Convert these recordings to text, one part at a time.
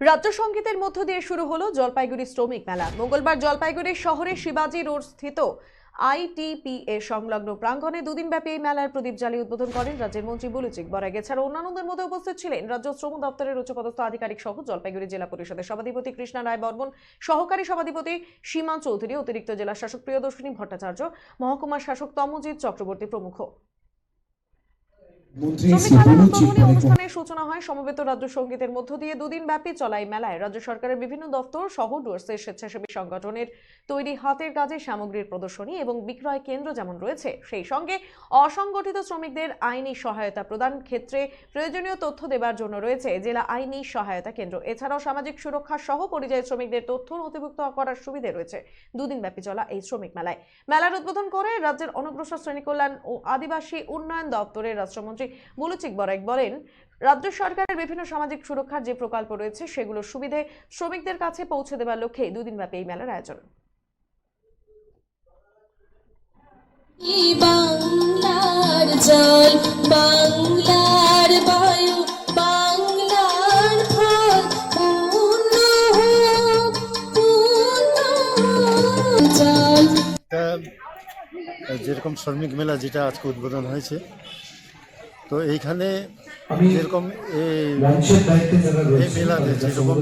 রাজ্য সঙ্গীতের মধ্য দিয়ে শুরু হলো জলপাইগুড়ি শ্রমিক মেলা। মঙ্গলবার জলপাইগুড়ি শহরের শিবাজি রোড স্থিত আইটিপিএ সংলগ্ন প্রাঙ্গণে দুদিন ব্যাপী এই মেলার প্রদীপ জ্বালিয়ে উদ্বোধন করেন রাজ্যের মন্ত্রী বুলুচিক বরাগ এছাড়া অন্যান্যদের মধ্যে উপস্থিত ছিলেন রাজ্য শ্রম দপ্তরের উচ্চপদস্থ আধিকারিক সহ জলপাইগুড়ি জেলা পরিষদের সভাধিপতি কৃষ্ণা রায় বর্মন, সহকারী সভাধিপতি সীমা চৌধুরী, অতিরিক্ত জেলা শাসক প্রিয়দর্শিনী ভট্টাচার্য, মহকুমার শাসক তমজিৎ চক্রবর্তী প্রমুখ মন্ত্রী শ্রমিক শ্রী মেলার বুলুচি উদ্বোধনী অনেক অনুষ্ঠানের সূচনা হয় সমবেত রাজ্য সঙ্গীতের মধ্য দিয়ে দুদিন ব্যাপী চলা মেলায়। রাজ্য সরকারের বিভিন্ন দপ্তর সহ ডুয়ার্সের স্বেচ্ছাসেবী সংগঠনের তৈরি হাতের কাজের সামগ্রীর প্রদর্শনী এবং বিক্রয় কেন্দ্র যেমন রয়েছে সেই সঙ্গে অসংগঠিত শ্রমিকদের আইনি সহায়তা প্রদান ক্ষেত্রে প্রয়োজনীয় তথ্য দেবার জন্য রয়েছে জেলা আইনি সহায়তা কেন্দ্র। এছাড়াও সামাজিক সুরক্ষা সহ পরিযায়ী শ্রমিকদের তথ্য নথিভুক্ত করার সুবিধে রয়েছে। দুদিন ব্যাপী চলা এই শ্রমিক মেলায়। মেলার উদ্বোধন করে রাজ্যের অনগ্রসর শ্রেণি কল্যাণ ও আদিবাসী উন্নয়ন দপ্তরের রাষ্ট্রমন্ত্রী বুলুচিক বরাক বলেন রাজ্য সরকারের বিভিন্ন সামাজিক সুরক্ষার যে প্রকল্প রয়েছে সেগুলোর সুবিধে শ্রমিকদের কাছে পৌঁছে দেওয়ার লক্ষ্যে দুদিন ব্যাপী এই মেলার আয়োজন। বাংলার জল বাংলার বায়ু বাংলার ফল পূর্ণ হোক পূর্ণ হোক জল যেরকম শ্রমিক মেলা যেটা আজকে উদ্বোধন হয়েছে তো এইখানে যেরকম এই মেলাতে যেরকম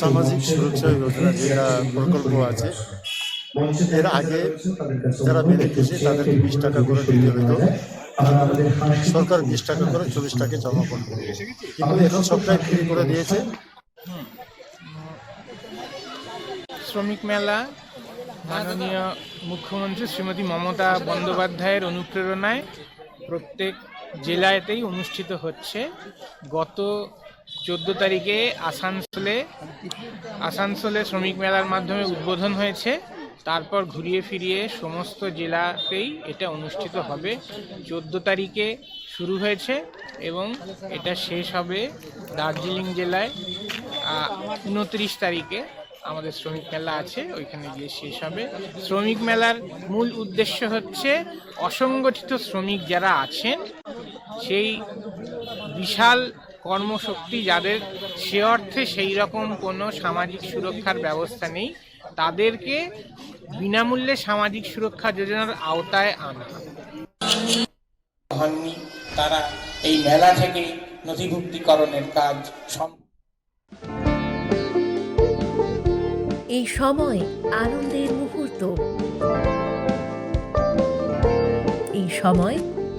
সামাজিক সুরক্ষা যোজনা যেটা প্রকল্প আছে এর আগে যারা একটু তাদেরকে বিশ টাকা করে দিতে হতো সাংস্কৃতিক সরকার বিশ টাকা করে চল্লিশ টাকা জমা করবে। কিন্তু এখন সবটাই ফ্রি করে দিয়েছে। শ্রমিক মেলা মাননীয় মুখ্যমন্ত্রী শ্রীমতী মমতা বন্দ্যোপাধ্যায়ের অনুপ্রেরণায় প্রত্যেক জেলাতেই অনুষ্ঠিত হচ্ছে। গত চোদ্দ তারিখে আসানসোলে আসানসোলে শ্রমিক মেলার মাধ্যমে উদ্বোধন হয়েছে। তারপর ঘুরিয়ে ফিরিয়ে সমস্ত জেলাতেই এটা অনুষ্ঠিত হবে। চোদ্দ তারিখে শুরু হয়েছে এবং এটা শেষ হবে দার্জিলিং জেলায়। উনত্রিশ তারিখে আমাদের শ্রমিক মেলা আছে, ওইখানে গিয়ে শেষ হবে। শ্রমিক মেলার মূল উদ্দেশ্য হচ্ছে অসংগঠিত শ্রমিক যারা আছেন সেই বিশাল কর্মশক্তি যাদের সে অর্থে সেই রকম কোনো সামাজিক সুরক্ষার ব্যবস্থা নেই তাদেরকে বিনামূল্যে সামাজিক সুরক্ষা যোজনার আওতায় আনা। হননি তারা এই মেলা থেকে নথিভুক্তিকরণের কাজ এই সময় আনন্দের মুহূর্ত। এই সময়